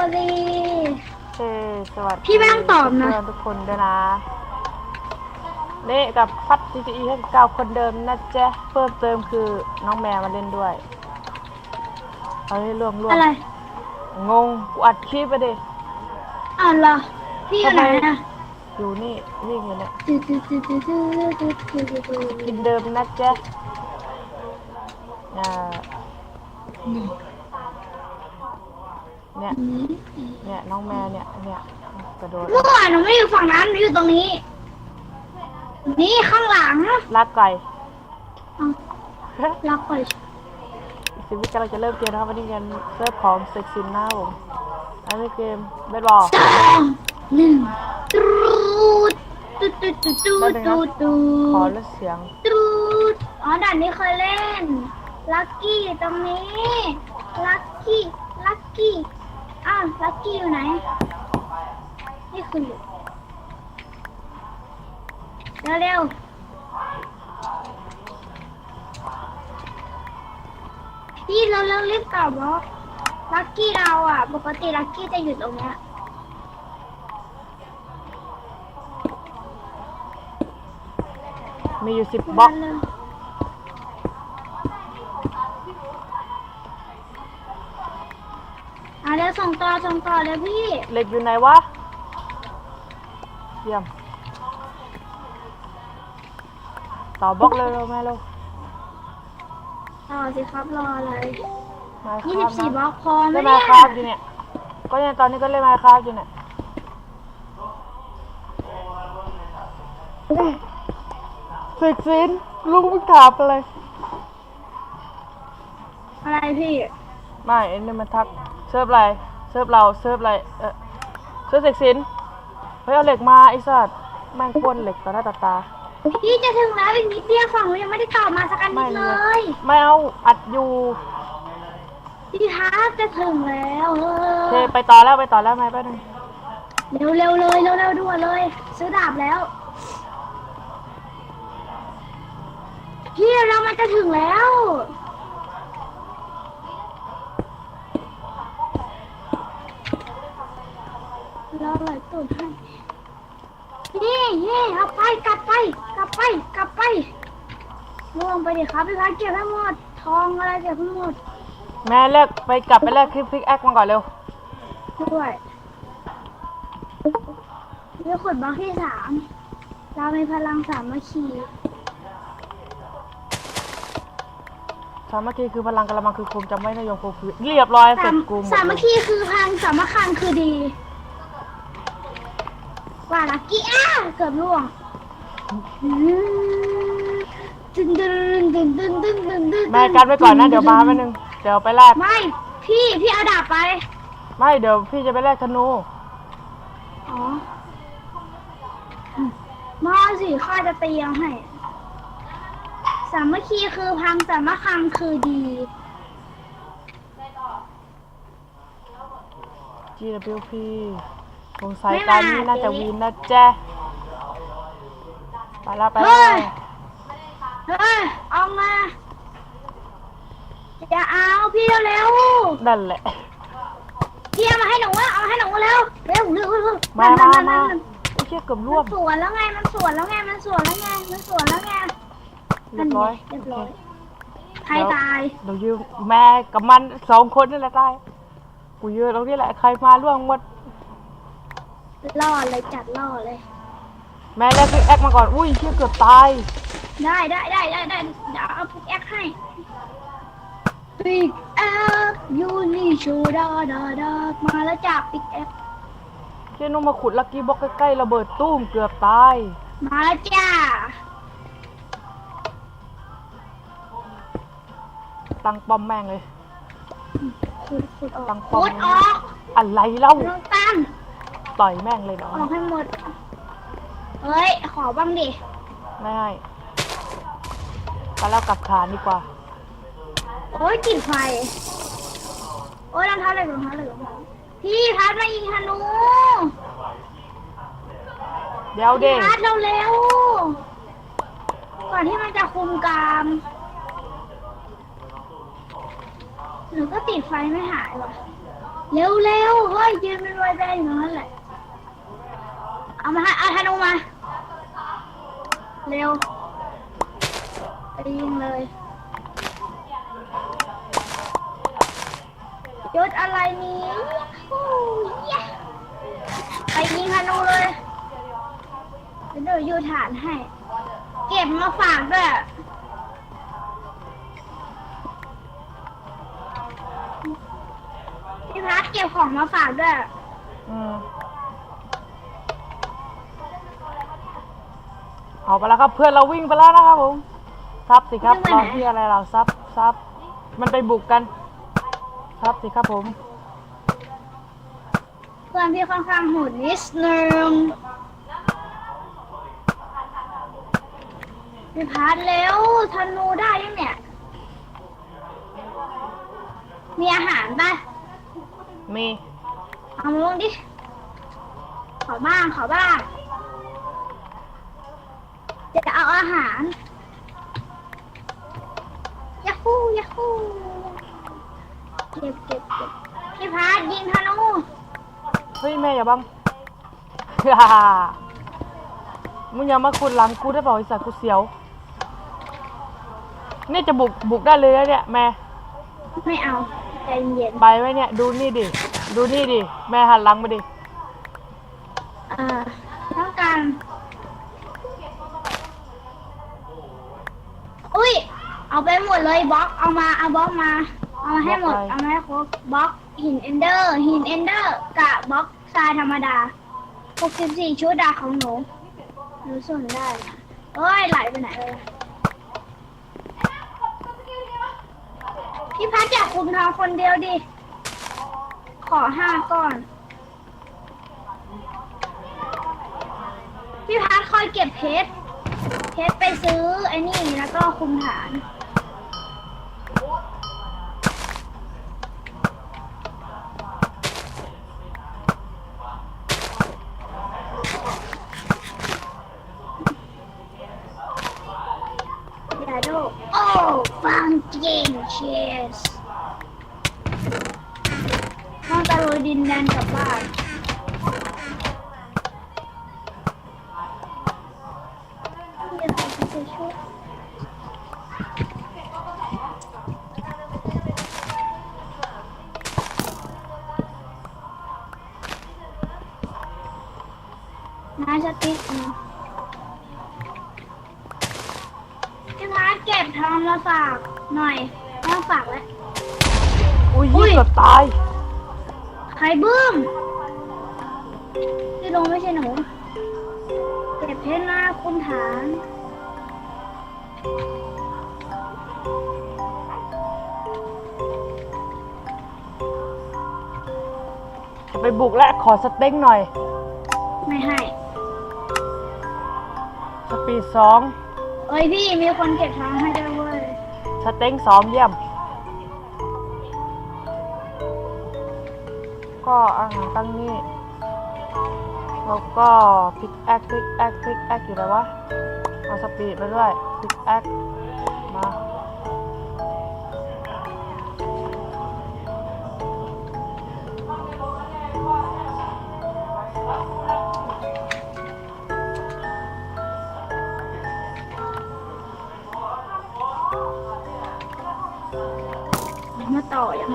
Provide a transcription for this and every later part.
วัสดี เอ้สวัสดีพี่ไม่ต้องตอบนะ เพื่อนๆทุกคนด้วยนะเละกับพัด GTE ให้เก้าคนเดิมนะจ๊ะเพิ่มเติมคือน้องแมวมาเล่นด้วย เอาให้ร่วมร่วมอะไรงงกูอัดคลิปไปดิอ้าวเหรอพี่อยู่ไหนอะอยู่นี่วิ่งอยู่เนี่ยตึ๊ดตึ๊ดตึ๊ดตึ๊ดตึ๊ดตึ๊ดตึ๊ดตึ๊ดตึ๊ดกินเดิมนะจ๊ะอ่า เนี่ย เนี่ยน้องแมวเนี่ยเนี่ยกระโดด เมื่อวานหนูไม่อยู่ฝั่งนั้นหนูอยู่ตรงนี้ นี่ข้างหลังลักไก่เอาล็อกก่อนสิบวิกำลังจะเริ่มเกมนะครับวันนี้กันเซิร์ฟของเซ็กซินนะครับผมอันนี้เกมเบสบอลสองหนึ่งตรูดตุ๊ดตุ๊ดตุ๊ดตุ๊ดตุ๊ดตุ๊ขอดลดเสียงตรูดอ๋อด่านนี้เคยเล่นลักกี้ตรงนี้ลักกี้ลักกี้ อ้าวลักกี้อยู่ไหนนี่คืออยู่เร็วเร็วพี่เราเร็วรีบกลับเนาะลักกี้เราอะ ปกติลักกี้จะอยู่ตรงเนี้ยมีอยู่สิบบล็อกอะ ส่งต่อส่งต่อเลยพี่ เหล็กอยู่ไหนวะ เยี่ยมต่อบล็อกเลยเร็วแม่เร็วต่อสิครับรออะไรมาคยี่รัสิบบสี่บล็อกพอไหมเล่นเนี่มายครับอยู่เนี่ย ก็เนี่ยตอนนี้ก็เล่นมาครับอยู่เนี่ยเซ็กซินลุงเพิ่งถามอะไร อะไรพี่ ไม่ไอ้นี่มันทักเซิร์ฟอะไร เซิร์ฟเราเซิร์ฟอะไรเออเซิร์ฟเซ็กซินเฮ้ยเอาเหล็กมาไอ้สัตว์แม่งป้วนเหล็กต่อหน้าต่อตา พี่จะถึงแล้วอีกนิดเดียวฝั่งหนูยังไม่ได้ตอบมาสักอันนิไม่ดเลเลยยไม่เอาอัดอยู่พี่ทักจะถึงแล้วเอโอเคอไปต่อแล้วไปต่อแล้วไม่ไปบนึงเร็วเร็วๆเลยเร็วเร็วๆด่วนเลย ซื้อดาบแล้ว พี่เรามันจะถึงแล้ว รอไหลตุ่นให้นี่นี่เอาไปกลับไป กลับไป กลับไปล่วงไปดิครับพี่พัดเก็บให้หมด ทองอะไรเก็บให้หมดแม่เลิกไปกลับไปเลิกคลิปพิกแอคมาก่อนเร็วด้วยเรื่องขุดบล็อกที่สาม เรามีพลังสามัคคีสามัคคีคือพลังกระมังคือคมจำไว้นายงโคคือเรียบร้อยเสร็สาจมกูหมดสามัคคีคือพลังสามัคคังคือดี ว่าลักกี้อ้าเกือบล่วงตึงตึงตึงตึงตึงตึงตึงแม่กันไว้ก่อนนะ เดี๋ยวมาแป๊บนึง เดี๋ยวไปแลกไม่ พี่พี่เอาดาบไป ไม่เดี๋ยวพี่จะไปแลกธนู อ๋อมาสิข้าจะตีเอาให้ สามัคคีคือพังสามัคคังคือดี GWP สงสัยตอนนี้น่าจะวินนะแจ๊ะไปแล้วไปเฮ้แล้วย เฮ้ยเอามาอย่าเอาพี่เร็วนั่นแหละ ๆพี่เอามาให้หนูอะเอามาให้หนูเร็วเร็วเร็วเร็วมานั่มานๆๆๆมาไอ้เชี่ยเกือบร่วมัมนสวนแล้วไงมันสวนแล้วไงมันสวนแล้วไงมันสวนแล้วไงเรียบร้อยเรียบร้อยโอเคใครตาย เดี๋ยวยืมแม่กับมันสองคนนี่แหละตายกูยืนตรงนี้แหละ ใครมาร่วงหมด ล่อเลยจัดล่อเลย แม่แลกพิกแอคมาก่อน อุ้ยเชี่ยเกือบตาย ได้ได้ได้ได้ได้เดี๋ยวเอาพิกแอคให้พิกแอคยูนิโชดาดาดามาแล้วจับพิกแอคเชี่ยนุ่มมาขุดลักกี้บล็อกใกล้ๆระเบิดตุ้มเกือบตาย มาแล้วจ้าตั้งป้อมแม่งเลย ขุดขุดออกตั้งป้อม ขุดออกอะไรเล่า น้องตั้ง ต่อยแม่งเลยเนาะออกให้หมด เฮ้ย ขอบ้างดิ ไม่ให้ไปแล้วกลับฐานดีกว่า โอ้ยติดไฟ โอ้ยรองเท้าเหลยรองเท้าเหลยรองเท้าพี่พัดมายิงธนูเดี๋ยวเด้พัดเร็วๆก่อนที่มันจะคุมกามหนูก็ติดไฟไม่หายว่ะ เร็วเร็วๆเฮ้ยยืนเป็นไวแบนอยู่นั่นแหละ เอามาให้เอาธนูมา เร็วไปยิงเลยยศอะไรนี้โอ้ยไปยิงธนูเลยเดี๋ยวยู่ฐานให้ เก็บมาฝากด้วยพี่พัดเก็บของมาฝากด้วย อืม เอาไปแล้วครับเพื่อนเราวิ่งไปแล้วนะครับผมซับสิครับวิ่รงอไปไหนที่อะไรเราซับซับมันไปบุกกันซับสิครับผม เพื่อนพี่ค่อนข้างโหดนิดนึงพี่พัดเร็วธนูได้ยังเนี่ย มีอาหารป่ะ มี เอามาลงดิ ขอบ้าง ขอบ้าง จะเอาอาหารยาฮูยาฮูเก็บเก็บเก็บพี่พัดยิงธนูเฮ้ยแม่อย่าบังมึงอย่ามาคุนหลังกูได้เปล่าไอ้สัตว์กูเสียว นี่จะบุกบุกได้เลยนะเนี่ยแม่ ไม่เอาใจเย็นไปไว้เนี่ย ดูนี่ดิ ดูนี่ดิ แม่หันหลังมาดิเอ่อต้องการอุ้ย เอาไปหมดเลยบล็อก เอา มาเอาบล็อกมา เอามาให้หมด บล็อกอะไร เอามาให้ครบบล็อกหินเอนเดอร์ หินเอนเดอร์กับบล็อกทรายธรรมดา 64 ชุดดาของหนู หนูส่วนได้นะเอ้ยไหลไปไหนเลยพี่พัดอยากคุมทองคนเดียวดิ ขอห้าก้อน พี่พัดคอยเก็บเพชร เพชรไปซื้อไอ้นี่แล้วก็คุมฐาน จะไปบุกและขอสเต็งหน่อย ไม่ให้ สปีดสองเอ้ยพี่มีคนเก็บทองให้ด้วยเว้ยสเต็งสองเยี่ยม ก็อาหารตั้งนี่แล้วก็พิกแอคพิกแอคพิกแอคอยู่ไหนวะเอาสปีดมาด้วยพิกแอคมา ยัง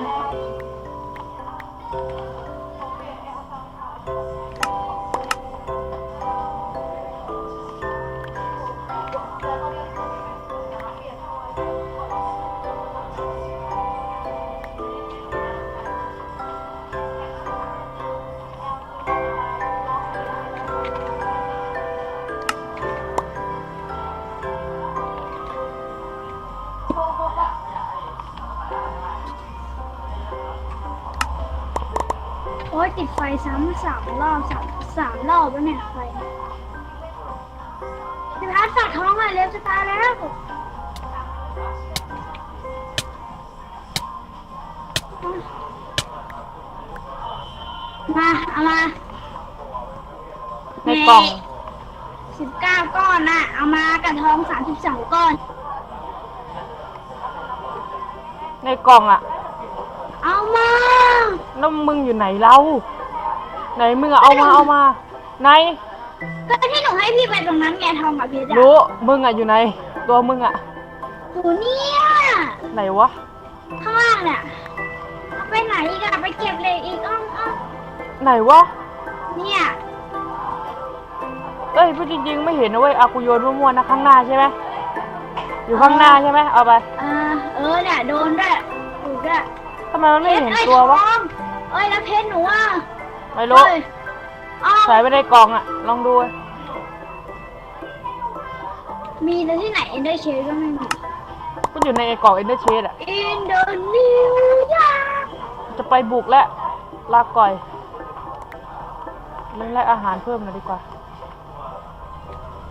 ซ้ำสามรอบสามสามรอบแล้วเนี่ยไฟพี่พัดฝากท้องหน่อยเร็วจะตายแล้วมาเอามาในกล่องสิบเก้าก้อนน่ะ เอามากระทองสามสิบสองก้อน ในกล่องอะ เอาเอามา แล้วมึงอยู่ไหนเรา ไหนมึงอะเอามาเอามาไหนก็ที่หนูให้พี่ไปตรงนั้นไงทองกับเพชรอะรู้มึงอะอยู่ไหน ตัวมึงอะหนูเนี่ยไหนวะข้างล่างเนี่ยเอาไปไหนอีกอะไปเก็บเหล็กอีกอ้อมอ้อมไหนวะเนี่ยเอ้ยพูดจริง ๆ ไม่เห็นนะเว้ยอากูโยนมั่วๆนะข้างหน้าใช่ไหมอยู่ข้างหน้าใช่ไหมเอาไปเออเออเนี่ยโดนด้วยถูกด้วยทำไมมันไม่เห็นอ้ยตัววะทองเอ้ยแล้วเพชรหนูอะ ไม่รู้เอ้ยอ้าวใส่ไปในกล่องอะลองดู มีแต่ที่ไหนเอ็นเดอร์เชก็ไม่มีก็อยู่ในไอ้กล่องเอ็นเดอร์เชดอะอินโดนีเซียจะไปบุกแล้วลาก่อยเล่นแลกอาหารเพิ่มหน่อยดีกว่า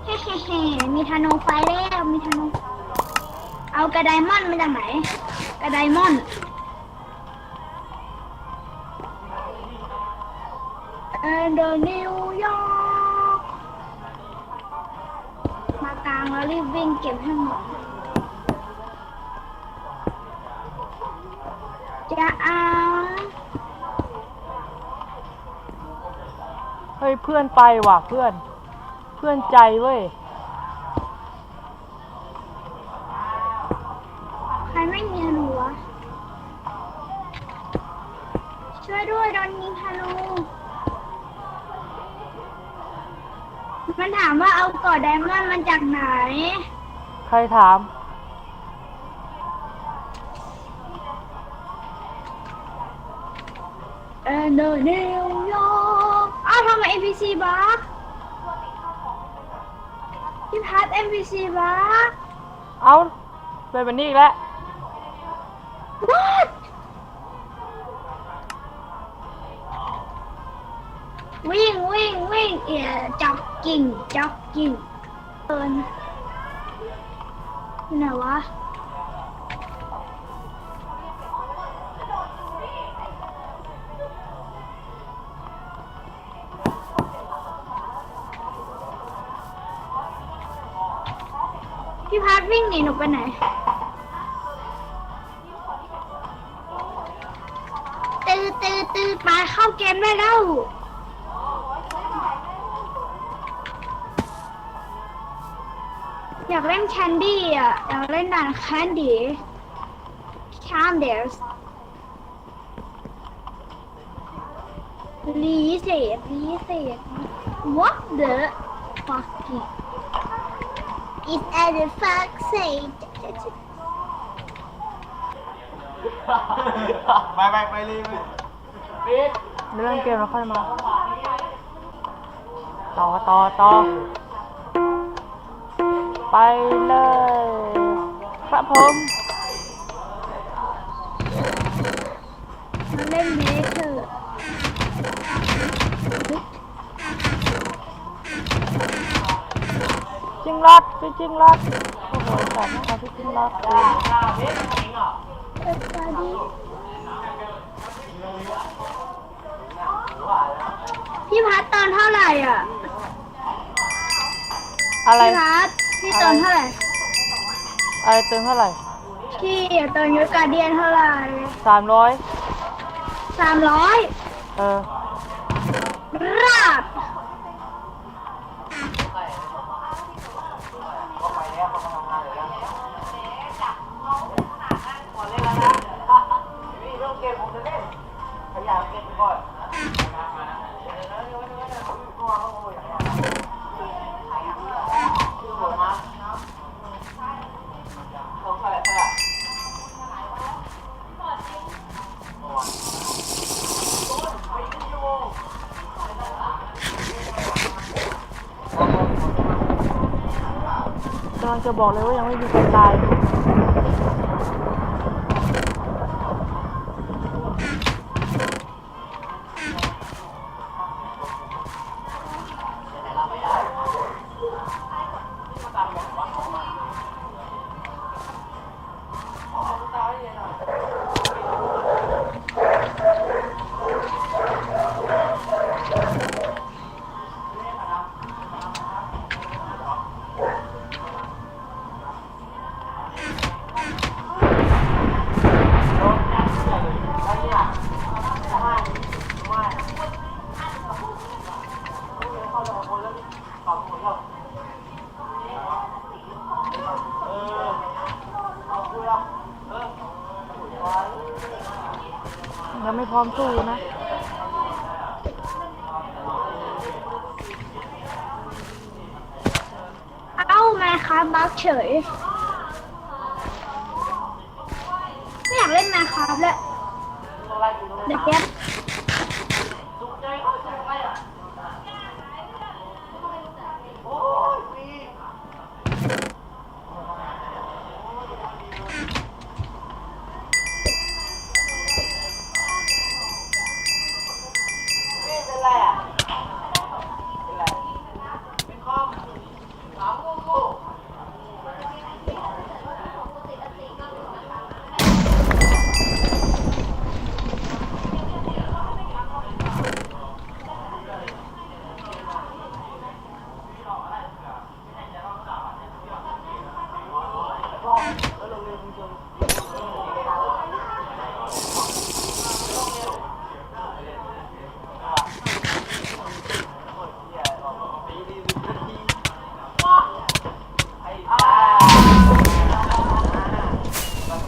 เฮ้เฮ้ๆมีธนูไฟแล้วมีธนูเอากระไดมอนด์มาจากไหนกระไดมอนด์ เอ็นนิวยอร์กมากลางแล้วรีบวิ่งเก็บให้หมดจะเอาเฮ้ยเพื่อนไปว่ะเพื่อน เพื่อนใจเว้ย มันถามว่าเอากอดไดมอนด์มาจากไหน ใครถาม เออเดอนิวยอร์กอ้าวทำไม NPC บักพี่พัด NPC บักเอาเป็นแบบนี้อีกแล้ว จ็อกกิ้งเอินที่ไหนวะพี่พัดวิ่งหนีหนูไปไหนตืดตืดตืดมาเข้าเกมได้แล้ว อยากเล่นแคนดี้อะอยากเล่นด่านแคนดี้แคนเดสรีเศษรีเศษ What the fucking It's at the fuck say ไปไปไปเลยไปเดี๋ยวเล่นเกมแล้วค่อยมา ต่อต่อต่อ ไปเลยครับผมมาเล่นเบสเถอะจริงรอดพี่จริงรอดโอ้โหแต่นะคะพี่จริงรอดเองเออสวัสดีพี่พัดตอนเท่าไหร่อะอะไรพี่พัด พี่ตอนเท่าไหร่ อะไรเติมเท่าไหร่พี่ตอนยุทธการเดียนเท่าไหร่สามร้อยสามร้อยเออ บอกเลยว่ายังไม่มีคนตาย มาแม่ครับบักเฉย ไม่อยากเล่นมาครับแล้วเดี๋ยวแป๊บ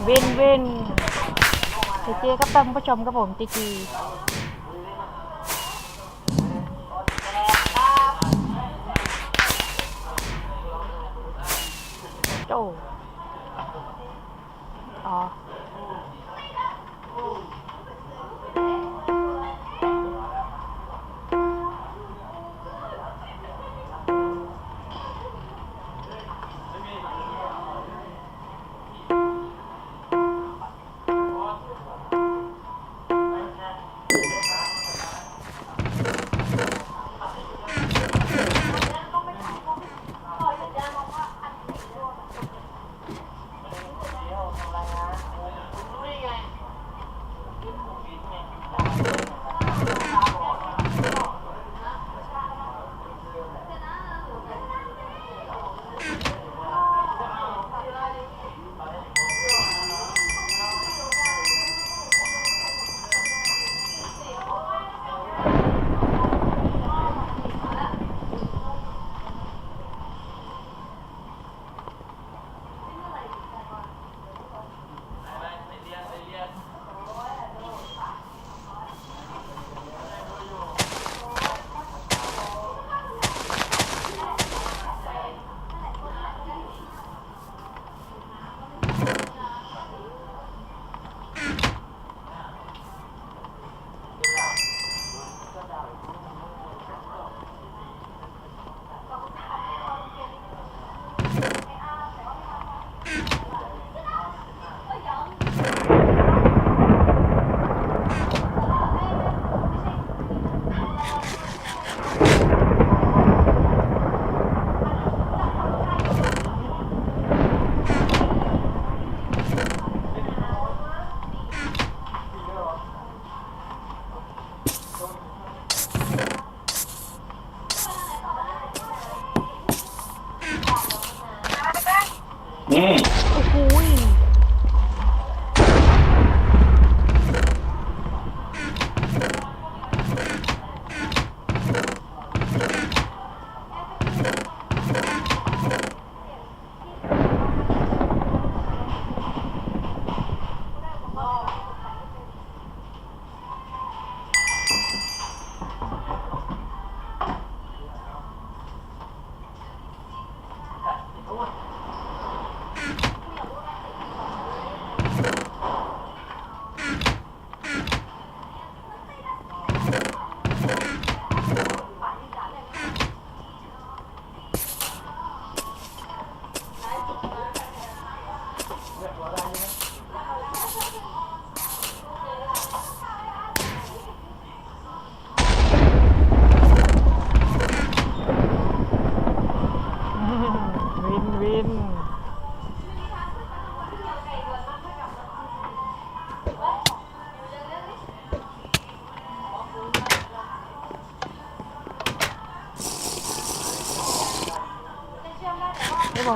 วินวินเจเจครับ ท่านผู้ชมครับผมจีจี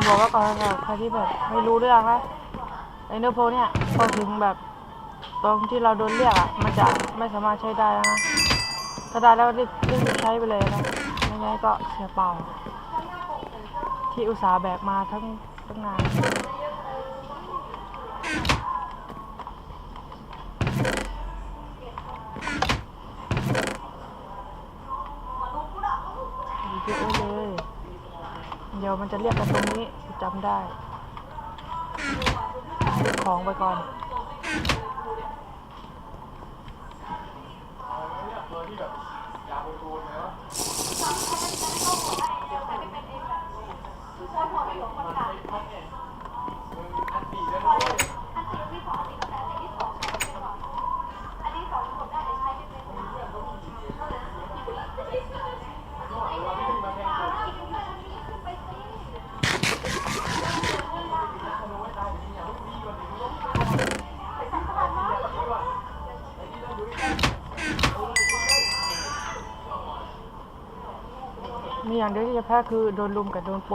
บอกว่าก่อนนะใครที่แบบไม่รู้เรื่องนะไอเนอร์โพเนี่ยพอถึงแบบตรงที่เราโดนเรียกอะมันจะไม่สามารถใช้ได้นะถ้าได้แล้วรีบรีบใช้ไปเลยนะไม่งั้ก็เสียเปล่า ที่อุตสาห์แบบมาทั้งตั้งนานเยอะเลย เดี๋ยวมันจะเรียกกัน จำได้ซื้อของไปก่อน อย่างเดียวที่จะแพ้คือโดนลุมกับโดนโป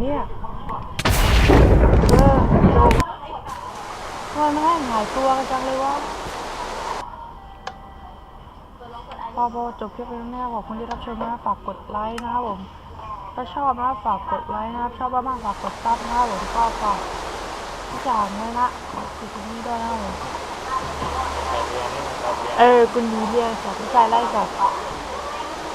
เนกันแบบเนี้ยเออจบทำไมไม่ให้หายตัวกันจังเลยวะพอพอจบคลิปไปแล้วนะครับอบคุณที่รับชมนะฝากกดไลค์นะครับผม ถ้าชอบนะฝากกดไลค์นะครับชอบมากๆฝากกดซับนะครับผมก็ฝากทุกอย่างเลยนะขอบคุณนี้ด้วยนะครับผมเออคุณดีเรียนสอนใจไล่สัตว์